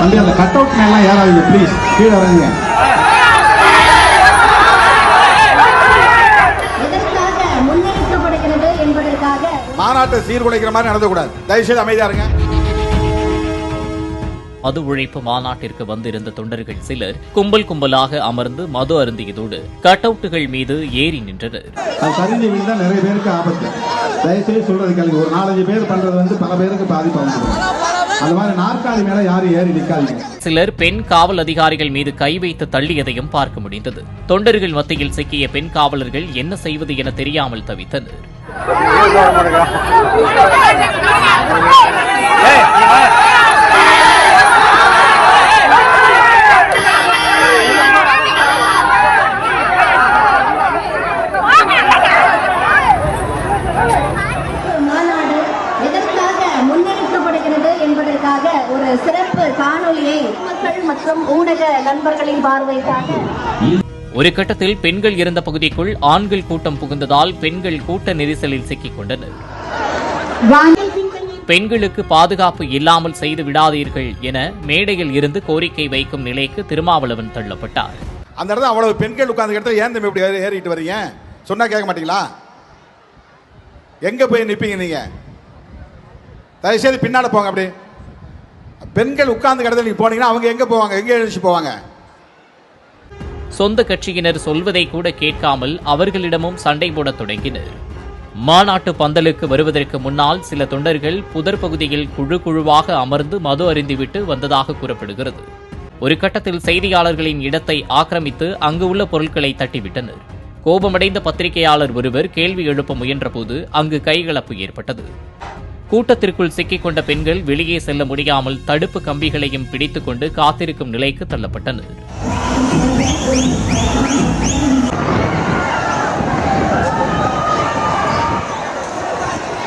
தம்பி அந்த cut out மேலாம் ஏறாதீங்க ப்ளீஸ் கீழே இறங்குங்க. மாநாட்டை சீர்குலைக்கிற மாதிரி நடந்தக்கூடாது. தயவுசெய்து அமைதியா இருங்க. மது ஒழிப்பு மாநாட்டிற்கு வந்திருந்த தொண்டர்கள் சிலர் கும்பல் கும்பலாக அமர்ந்து மது அருந்தியதோடு கட் அவுட்டுகள் மீது ஏறி நின்றனர். அது சரிஞ்சு விழுந்தா நிறைய பேருக்கு ஆபத்து. தயவுசெய்து சொல்றது ஒரு நாலஞ்சு பேர் பண்றது வந்து பல பேருக்கு பாதிப்பு அது மாதிரி நாற்காலி மேல யாரும் ஏறி நிக்காதீங்க. சிலர் பெண் காவல் அதிகாரிகள் மீது கை வைத்து தள்ளியதையும் பார்க்க முடிந்தது. தொண்டர்கள் மத்தியில் சிக்கிய பெண் காவலர்கள் என்ன செய்வது என தெரியாமல் தவித்தனர். சிறப்பு காணொளியை மக்கள் மற்றும் ஊடக நண்பர்களின் பார்வைக்காக ஒரு கட்டத்தில் பெண்கள் இருந்த பகுதிக்குள் ஆண்கள் கூட்டம் புகுந்ததால் பெண்கள் கூட்ட நெரிசலில் சிக்கிக் கொண்டனர் பெண்களுக்கு பாதுகாப்பு இல்லாமல் செய்து விடாதீர்கள் என மேடையில் இருந்து கோரிக்கை வைக்கும் நிலைக்கு திருமாவளவன் தள்ளப்பட்டார். அந்த இடத்துல அவ்வளவு பெண்கள் உட்கார்ந்து இடத்துல ஏன் தம்பி இப்படி ஏறி- ஏறிட்டு வர்றீங்க சொன்னா கேட்க மாட்டீங்களா? எங்க போய் நிப்பீங்க நீங்க? தயவுசெய்து பின்னால போங்க அப்படி. பெண்கள் உட்கார்ந்து இடத்துல போனீங்கன்னா அவங்க எங்க போவாங்க? எங்க எழுச்சி போவாங்க? சொந்த கட்சியினர் சொல்வதை கூட கேட்காமல் அவர்களிடமும் சண்டை போடத் தொடங்கினர். மாநாட்டு பந்தலுக்கு வருவதற்கு முன்னால் சில தொண்டர்கள் புதர் பகுதியில் குழு குழுவாக அமர்ந்து மது அருந்திவிட்டு வந்ததாக கூறப்படுகிறது. ஒரு கட்டத்தில் செய்தியாளர்களின் இடத்தை ஆக்கிரமித்து அங்கு உள்ள பொருட்களை தட்டிவிட்டனர். கோபமடைந்த பத்திரிகையாளர் ஒருவர் கேள்வி எழுப்ப முயன்றபோது அங்கு கைகலப்பு ஏற்பட்டது. கூட்டத்திற்குள் சிக்கிக் கொண்ட பெண்கள் வெளியே செல்ல முடியாமல் தடுப்பு கம்பிகளையும் பிடித்துக்கொண்டு காத்திருக்கும் நிலைக்கு தள்ளப்பட்டனர்.